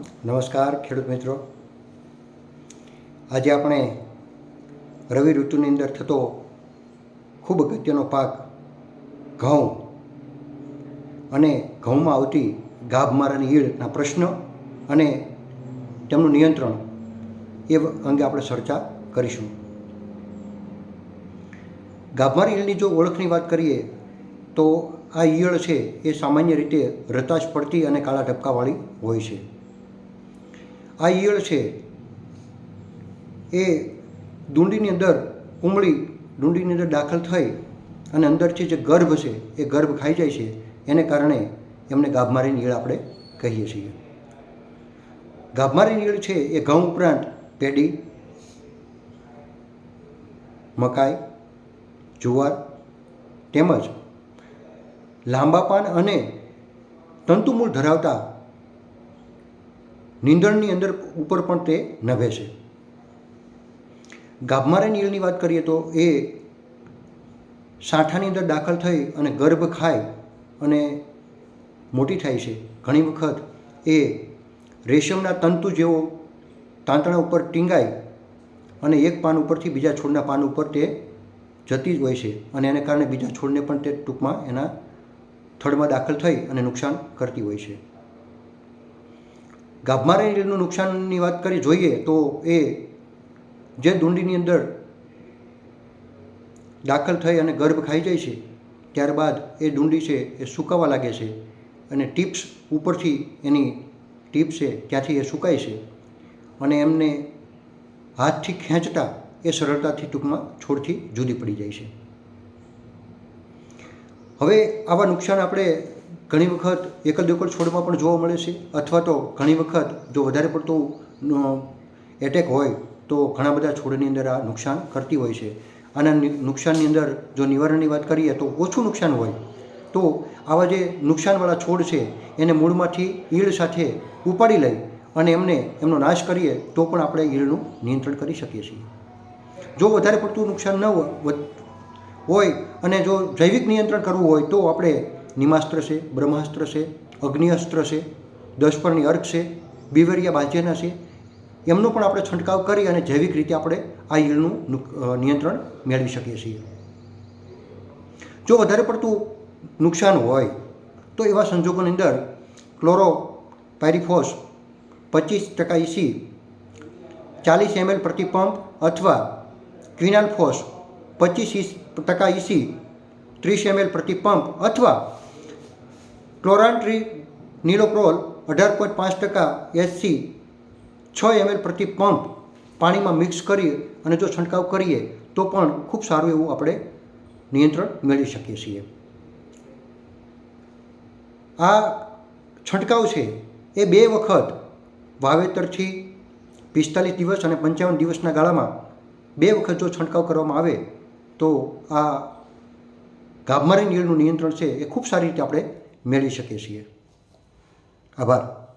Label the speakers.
Speaker 1: નમસ્કાર, ખેડૂત મિત્રો. આજે આપણે રવિ ઋતુની અંદર થતો ખૂબ અગત્યનો પાક ઘઉં અને ઘઉંમાં આવતી ગાભમારાની ઈળના પ્રશ્ન અને તેમનું નિયંત્રણ એ અંગે આપણે ચર્ચા કરીશું. ગાભમારી ઈળની જો ઓળખની વાત કરીએ તો આ ઈયળ છે એ સામાન્ય રીતે રતાશ પડતી અને કાળા ઢબકાવાળી હોય છે. આ ઈયળ છે. એ ડુંડીની અંદર કુંબળી ડુંડીની અંદર દાખલ થઈ અને અંદરથી જે ગર્ભ છે, એ ગર્ભ ખાઈ જાય છે. એને કારણે એમને ગાભમારીની ઈયળ આપણે કહીએ છીએ. ગાભમારીની ઈયળ છે એ ઘઉં ઉપરાંત પેડી મકાઈ, જુવાર તેમજ લાંબા પાન અને તંતુમૂળ ધરાવતા નીંદણની અંદર ઉપર પણ તે નભે છે. ગાભમારા ઈળની વાત કરીએ તો એ સાંઠાની અંદર દાખલ થઈ અને ગર્ભ ખાય અને મોટી થાય છે. ઘણી વખત એ રેશમના તંતુ જેવો તાંતણા ઉપર ટીંગાય અને એક પાન ઉપરથી બીજા છોડના પાન ઉપર તે જતી જ હોય છે અને એને કારણે બીજા છોડને પણ તે ટૂંકમાં એના થડમાં દાખલ થઈ અને નુકસાન કરતી હોય છે. ગાભમારાનું નુકસાનની વાત કરી જોઈએ તો એ જે દુંડીની અંદર દાખલ થઈ અને ગર્ભ ખાઈ જાય છે, ત્યારબાદ એ ડુંડી છે એ સુકાવા લાગે છે અને ટીપ્સ ઉપરથી એની ટીપ છે ત્યાંથી એ સુકાય છે અને એમને હાથથી ખેંચતા એ સરળતાથી ટૂંકમાં છોડથી જુદી પડી જાય છે. હવે આવા નુકસાન આપણે ઘણી વખત એકલ દોકલ છોડમાં પણ જોવા મળે છે. અથવા તો ઘણી વખત જો વધારે પડતું એટેક હોય, તો ઘણા બધા છોડની અંદર આ નુકસાન કરતી હોય છે. આના નુકસાનની અંદર જો નિવારણની વાત કરીએ તો ઓછું નુકસાન હોય. તો આવા જે નુકસાનવાળા છોડ છે, એને મૂળમાંથી ઈળ સાથે ઉપાડી લઈ અને એમને, એમનો નાશ કરીએ, તો પણ આપણે ઈળનું નિયંત્રણ કરી શકીએ છીએ. જો વધારે પડતું નુકસાન ન હોય અને જો જૈવિક નિયંત્રણ કરવું હોય, તો આપણે નિમાસ્ત્ર છે, બ્રહ્માસ્ત્ર છે, અગ્નિઅસ્ત્ર છે દસપરની અર્ક છે, બિવરિયા બાજેના છે. એમનો પણ આપણે છંટકાવ કરી અને જૈવિક રીતે આપણે આ ઈળનું નિયંત્રણ મેળવી શકીએ છીએ. જો વધારે પડતું નુકસાન હોય, તો એવા સંજોગોની અંદર ક્લોરો પાયરીફોસ પચીસ ટકા ઇસી ચાલીસ એમએલ પ્રતિ પંપ અથવા ક્વિનાલફોસ પચીસ ટકા ઇસી ત્રીસ એમએલ પ્રતિ પંપ અથવા ક્લોરાન્ટ્રી નીલોપ્રોલ અઢાર પોઈન્ટ પાંચ ટકા એસસી છ એમએલ પ્રતિ પંપ પાણીમાં મિક્સ કરી અને જો છંટકાવ કરીએ, તો પણ ખૂબ સારું એવું આપણે નિયંત્રણ મેળવી શકીએ છીએ. આ છંટકાવ છે એ બે વખત વાવેતરથી પિસ્તાલીસ દિવસ અને પંચાવન દિવસના ગાળામાં બે વખત જો છંટકાવ કરવામાં આવે, તો આ ગાભમારી નીળનું નિયંત્રણ છે એ ખૂબ સારી રીતે આપણે મેળવી શકીએ છીએ. આભાર.